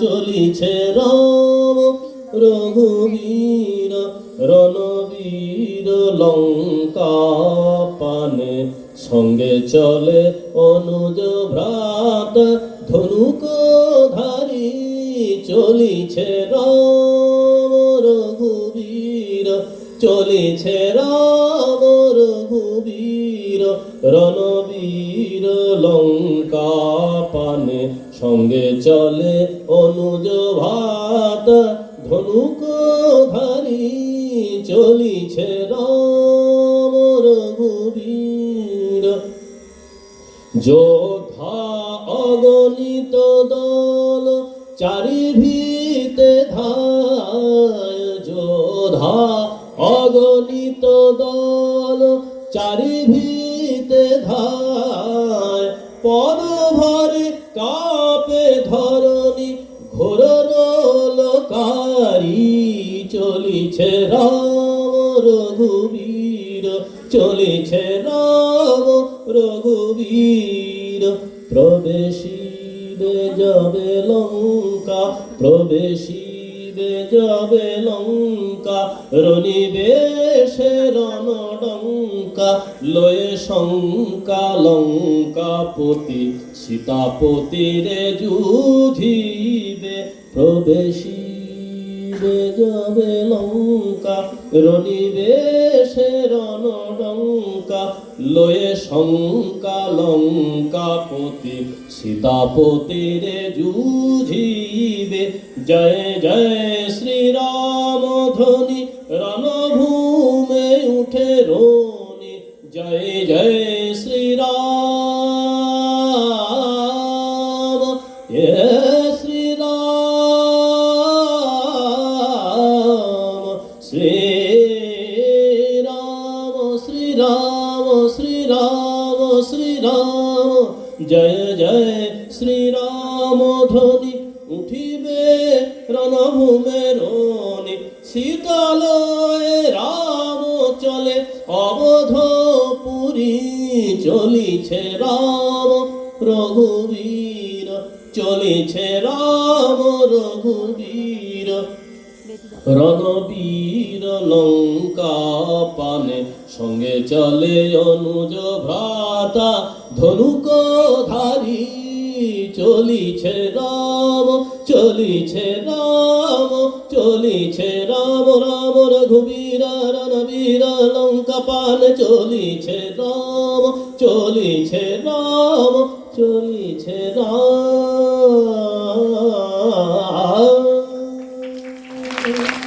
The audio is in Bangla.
চলিছে রাম, রঘুবীর রণবীর লঙ্কা পানে। সঙ্গে চলে অনুজ ভ্রাত, ধনুক ধারি চলিছে রাম, রঘুবীর চলিছে রাম, রঘুবীর রণবীর পানে সঙ্গে চলে অনুজ ভাত। ধনুক ধারি চলিছে রাম রঘুবীর। যোধা অগণিত দল চারি ভিতে ধায়। যোধা অগণিত দল চারি ভিতে ধায়। পদ ভরে কাপে ধরণি ঘোর লোকারি চলিছে রাম রঘুবীর, চলিছে রাম রঘুবীর। প্রবেশিবে যাবে লঙ্কা প্রবেশিবে যাবে লঙ্কা রনিবেশে রণডঙ্কা লয়ে শঙ্কা লঙ্কাপতি সীতাপতিরে যুঝিবে প্রবেশিবে যাবে লঙ্কা রণিবেশে রণডঙ্কা, লয়ে শঙ্কা লঙ্কাপতি সীতাপতিরে যুঝিবে জয় জয় শ্রীরাম ধ্বনি রণভূমে উঠে রোনি শ্রীরাম শ্রীরাম শ্রীরাম। জয় জয় শ্রীরাম ধ্বনি। উঠিবে রণভূমে রণি। শীতলয়ে রাম চলে, অবধ পুরী চলিছে রাম। রঘুবীর চলিছে রাম, রঘুবীর। রণবীর লঙ্কা সঙ্গে চলে অনুজ ভ্রাতা, ধনুক ধারি, চলিছে রাম চলিছে রাম চলিছে রাম রাম রঘুবীর, রণবীর, লঙ্কা পানে চলিছে রাম চলিছে রাম চলিছে রাম।